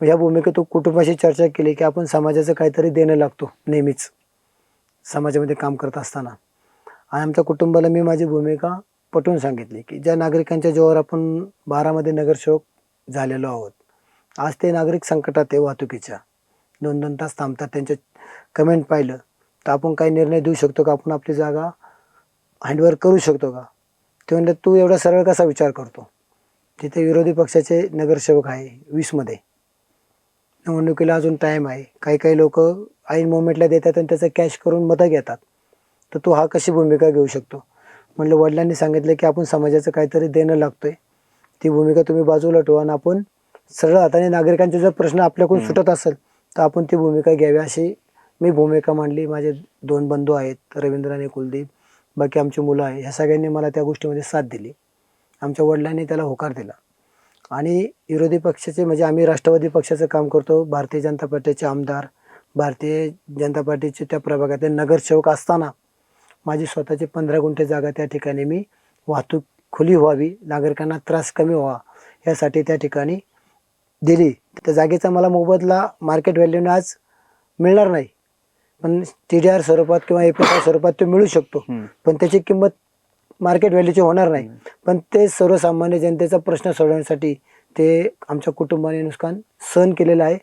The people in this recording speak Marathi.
या भूमिकेतून कुटुंबाशी चर्चा केली की आपण समाजाचं काहीतरी देणं लागतो नेहमीच. समाजामध्ये काम करत असताना. आणि आमच्या कुटुंबाला मी माझी भूमिका पटवून सांगितली की ज्या नागरिकांच्या जोवर आपण बारामध्ये नगरसेवक झालेलो आहोत आज ते नागरिक संकटात आहे वाहतुकीच्या. दोन दोन तास थांबतात त्यांचे कमेंट पाहिलं तर आपण काही निर्णय देऊ शकतो का? आपण आपली जागा हँडवर करू शकतो का? ते म्हणलं तू एवढा सरळ कसा विचार करतो? तिथे विरोधी पक्षाचे नगरसेवक आहे वीसमध्ये. निवडणुकीला अजून टाईम आहे. काही काही लोक ऐन मोमेंटला देतात आणि त्याचं कॅश करून मतं घेतात. तर तू हा कशी भूमिका घेऊ शकतो? म्हणलं वडिलांनी सांगितलं की आपण समाजाचं काहीतरी देणं लागतोय. ती भूमिका तुम्ही बाजूला ठेवा आणि आपण सरळ हाताने नागरिकांचे जर प्रश्न आपल्याकडून सुटत असेल तर आपण ती भूमिका घ्यावी. अशी मी भूमिका मांडली. माझे दोन बंधू आहेत रवींद्र आणि कुलदीप. बाकी आमची मुलं आहे ह्या सगळ्यांनी मला त्या गोष्टीमध्ये साथ दिली. आमच्या वडिलांनी त्याला होकार दिला. आणि विरोधी पक्षाचे म्हणजे आम्ही राष्ट्रवादी पक्षाचं काम करतो. भारतीय जनता पार्टीचे आमदार भारतीय जनता पार्टीचे त्या प्रभागातले नगरसेवक असताना माझी स्वतःची पंधरा गुंठे जागा त्या ठिकाणी मी वाहतूक खुली व्हावी नागरिकांना त्रास कमी व्हावा यासाठी त्या ठिकाणी दिली. त्या जागेचा मला मोबदला मार्केट व्हॅल्यूने आज मिळणार नाही. पण टी डी आर स्वरूपात किंवा ए पी आर स्वरूपात तो मिळू शकतो. पण त्याची किंमत मार्केट व्हॅल्यूची होणार नाही. पण ते सर्वसामान्य जनतेचा प्रश्न सोडवण्यासाठी ते आमच्या कुटुंबाने नुकसान सहन केलेलं आहे.